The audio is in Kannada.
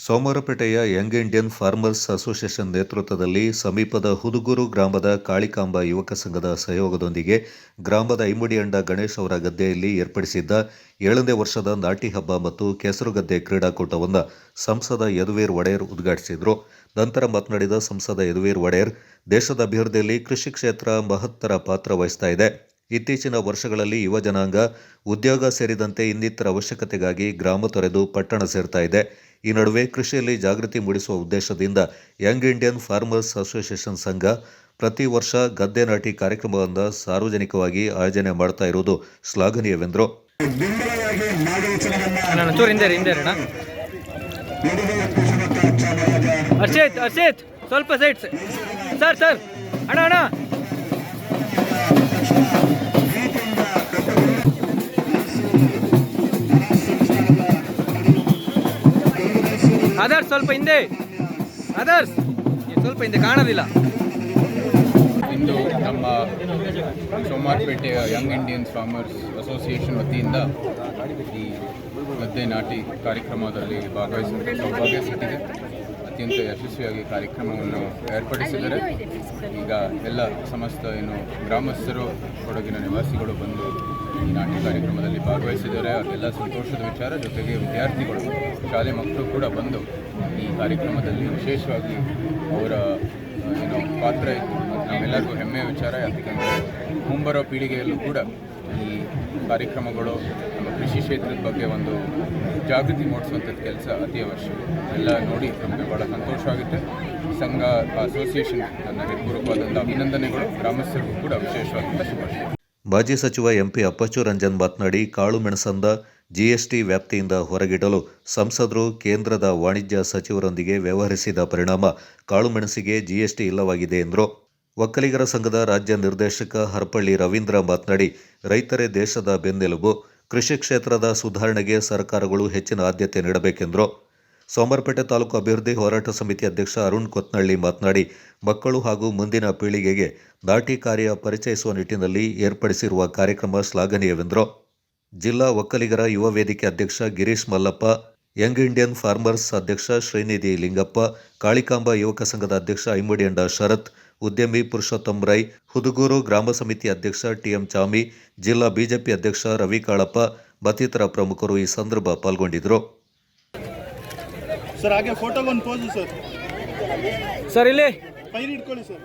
ಸೋಮವಾರಪೇಟೆಯ ಯಂಗ್ ಇಂಡಿಯನ್ ಫಾರ್ಮರ್ಸ್ ಅಸೋಸಿಯೇಷನ್ ನೇತೃತ್ವದಲ್ಲಿ ಸಮೀಪದ ಹುದುಗೂರು ಗ್ರಾಮದ ಕಾಳಿಕಾಂಬ ಯುವಕ ಸಂಘದ ಸಹಯೋಗದೊಂದಿಗೆ ಗ್ರಾಮದ ಇಮ್ಮಡಿಯಂಡ ಗಣೇಶ್ ಅವರ ಗದ್ದೆಯಲ್ಲಿ ಏರ್ಪಡಿಸಿದ್ದ ಏಳನೇ ವರ್ಷದ ನಾಟಿ ಹಬ್ಬ ಮತ್ತು ಕೆಸರುಗದ್ದೆ ಕ್ರೀಡಾಕೂಟವನ್ನು ಸಂಸದ ಯದುವೀರ್ ಒಡೆಯರ್ ಉದ್ಘಾಟಿಸಿದರು. ನಂತರ ಮಾತನಾಡಿದ ಸಂಸದ ಯದುವೀರ್ ಒಡೆಯರ್, ದೇಶದ ಅಭಿವೃದ್ಧಿಯಲ್ಲಿ ಕೃಷಿ ಕ್ಷೇತ್ರ ಮಹತ್ತರ ಪಾತ್ರ ವಹಿಸ್ತಾ ಇದೆ. ಇತ್ತೀಚಿನ ವರ್ಷಗಳಲ್ಲಿ ಯುವ ಜನಾಂಗ ಉದ್ಯೋಗ ಸೇರಿದಂತೆ ಇನ್ನಿತರ ಅವಶ್ಯಕತೆಗಾಗಿ ಗ್ರಾಮ ತೊರೆದು ಪಟ್ಟಣ ಸೇರ್ತಾ ಇದೆ. ಈ ನಡುವೆ ಕೃಷಿಯಲ್ಲಿ ಜಾಗೃತಿ ಮೂಡಿಸುವ ಉದ್ದೇಶದಿಂದ ಯಂಗ್ ಇಂಡಿಯನ್ ಫಾರ್ಮರ್ಸ್ ಅಸೋಸಿಯೇಷನ್ ಸಂಘ ಪ್ರತಿ ವರ್ಷ ಗದ್ದೆ ನಾಟಿ ಕಾರ್ಯಕ್ರಮವನ್ನು ಸಾರ್ವಜನಿಕವಾಗಿ ಆಯೋಜನೆ ಮಾಡ್ತಾ ಇರುವುದು ಶ್ಲಾಘನೀಯವೆಂದರು. ಸ್ವಲ್ಪ ಸೈಡ್ ಸರ್ ಸರ್. ಅಣ್ಣ ಅಣ್ಣ. ಆದರ್ಶ್ ಸ್ವಲ್ಪ ಹಿಂದೆ. ಅದರ್ಸ್ ಸ್ವಲ್ಪ ಹಿಂದೆ ಕಾಣೋದಿಲ್ಲ. ಇಂದು ನಮ್ಮ ಸೋಮಾರ್ಪೇಟೆಯ ಯಂಗ್ ಇಂಡಿಯನ್ಸ್ ಫಾರ್ಮರ್ಸ್ ಅಸೋಸಿಯೇಷನ್ ವತಿಯಿಂದ ಈ ಗದ್ದೆ ನಾಟಿ ಕಾರ್ಯಕ್ರಮದಲ್ಲಿ ಭಾಗವಹಿಸಿದ ಸೌಭಾಗ್ಯ ಅತ್ಯಂತ ಯಶಸ್ವಿಯಾಗಿ ಕಾರ್ಯಕ್ರಮವನ್ನು ಏರ್ಪಡಿಸಿದರೆ ಈಗ ಎಲ್ಲ ಸಮಸ್ತ ಏನು ಗ್ರಾಮಸ್ಥರು, ಕೊಡಗಿನ ನಿವಾಸಿಗಳು ಬಂದು ಈ ನಾಟಿ ಕಾರ್ಯಕ್ರಮದಲ್ಲಿ ಭಾಗವಹಿಸಿದರೆ ಅದೆಲ್ಲ ಸಂತೋಷದ ವಿಚಾರ. ಜೊತೆಗೆ ವಿದ್ಯಾರ್ಥಿಗಳು, ಶಾಲೆ ಮಕ್ಕಳು ಕೂಡ ಬಂದು ಈ ಕಾರ್ಯಕ್ರಮದಲ್ಲಿ ವಿಶೇಷವಾಗಿ ಅವರ ಏನು ಪಾತ್ರ ಇತ್ತು. ನಾವೆಲ್ಲರಿಗೂ ಹೆಮ್ಮೆಯ ವಿಚಾರ. ಯಾಕಂದರೆ ಮುಂಬರೋ ಪೀಳಿಗೆಯಲ್ಲೂ ಕೂಡ ಈ ಕಾರ್ಯಕ್ರಮಗಳು ನಮ್ಮ ಕೃಷಿ ಕ್ಷೇತ್ರದ ಬಗ್ಗೆ ಒಂದು ಜಾಗೃತಿ ಮೂಡಿಸುವಂಥದ್ದು ಕೆಲಸ ಅತಿ ಅವಶ್ಯ. ಎಲ್ಲ ನೋಡಿ ನಮಗೆ ಭಾಳ ಸಂತೋಷ ಆಗುತ್ತೆ. ಸಂಘ ಅಸೋಸಿಯೇಷನ್, ನನ್ನ ಹೃತ್ಪೂರ್ವಕವಾದಂಥ ಅಭಿನಂದನೆಗಳು. ಗ್ರಾಮಸ್ಥರಿಗೂ ಕೂಡ ವಿಶೇಷವಾದಂಥ ಶುಭಾಶಯ. ಮಾಜಿ ಸಚಿವ ಎಂಪಿ ಅಪ್ಪಚ್ಚು ರಂಜನ್ ಮಾತನಾಡಿ, ಕಾಳು ಮೆಣಸಂದ ಜಿಎಸ್ಟಿ ವ್ಯಾಪ್ತಿಯಿಂದ ಹೊರಗಿಡಲು ಸಂಸದರು ಕೇಂದ್ರದ ವಾಣಿಜ್ಯ ಸಚಿವರೊಂದಿಗೆ ವ್ಯವಹರಿಸಿದ ಪರಿಣಾಮ ಕಾಳುಮೆಣಸಿಗೆ ಜಿಎಸ್ಟಿ ಇಲ್ಲವಾಗಿದೆ ಎಂದರು. ಒಕ್ಕಲಿಗರ ಸಂಘದ ರಾಜ್ಯ ನಿರ್ದೇಶಕ ಹರಪಳ್ಳಿ ರವೀಂದ್ರ ಮಾತನಾಡಿ, ರೈತರೇ ದೇಶದ ಬೆನ್ನೆಲುಬು, ಕೃಷಿ ಕ್ಷೇತ್ರದ ಸುಧಾರಣೆಗೆ ಸರ್ಕಾರಗಳು ಹೆಚ್ಚಿನ ಆದ್ಯತೆ ನೀಡಬೇಕೆಂದರು. ಸೋಮವಾರಪೇಟೆ ತಾಲೂಕು ಅಭಿವೃದ್ಧಿ ಹೋರಾಟ ಸಮಿತಿ ಅಧ್ಯಕ್ಷ ಅರುಣ್ ಕೊತ್ನಳ್ಳಿ ಮಾತನಾಡಿ, ಮಕ್ಕಳು ಹಾಗೂ ಮುಂದಿನ ಪೀಳಿಗೆಗೆ ದಾಟಿ ಕಾರ್ಯ ಪರಿಚಯಿಸುವ ನಿಟ್ಟಿನಲ್ಲಿ ಏರ್ಪಡಿಸಿರುವ ಕಾರ್ಯಕ್ರಮ ಶ್ಲಾಘನೀಯವೆಂದರು. ಜಿಲ್ಲಾ ಒಕ್ಕಲಿಗರ ಯುವ ವೇದಿಕೆ ಅಧ್ಯಕ್ಷ Girish Mallappa, young Indian farmers ಅಧ್ಯಕ್ಷ ಶ್ರೀನಿಧಿ ಲಿಂಗಪ್ಪ, ಕಾಳಿಕಾಂಬ ಯುವಕ ಸಂಘದ ಅಧ್ಯಕ್ಷ ಐಮಡಿಯಂಡ ಶರತ್, ಉದ್ಯಮಿ ಪುರುಷೋತ್ತಮ್ ರೈ, ಹುದುಗೂರು ಗ್ರಾಮ ಸಮಿತಿ ಅಧ್ಯಕ್ಷ ಟಿಎಂ ಚಾಮಿ, ಜಿಲ್ಲಾ ಬಿಜೆಪಿ ಅಧ್ಯಕ್ಷ ರವಿ ಕಾಳಪ್ಪ, ಮತ್ತಿತರ ಪ್ರಮುಖರು ಈ ಸಂದರ್ಭ ಪಾಲ್ಗೊಂಡಿದ್ದರು. ಸರ್ ಹಾಗೆ ಫೋಟೋಗೊಂದು ಪೋಸು ಸರ್. ಸರ್ ಇಲ್ಲಿ? ಫೈಲ್ ಇಟ್ಕೊಳ್ಳಿ ಸರ್.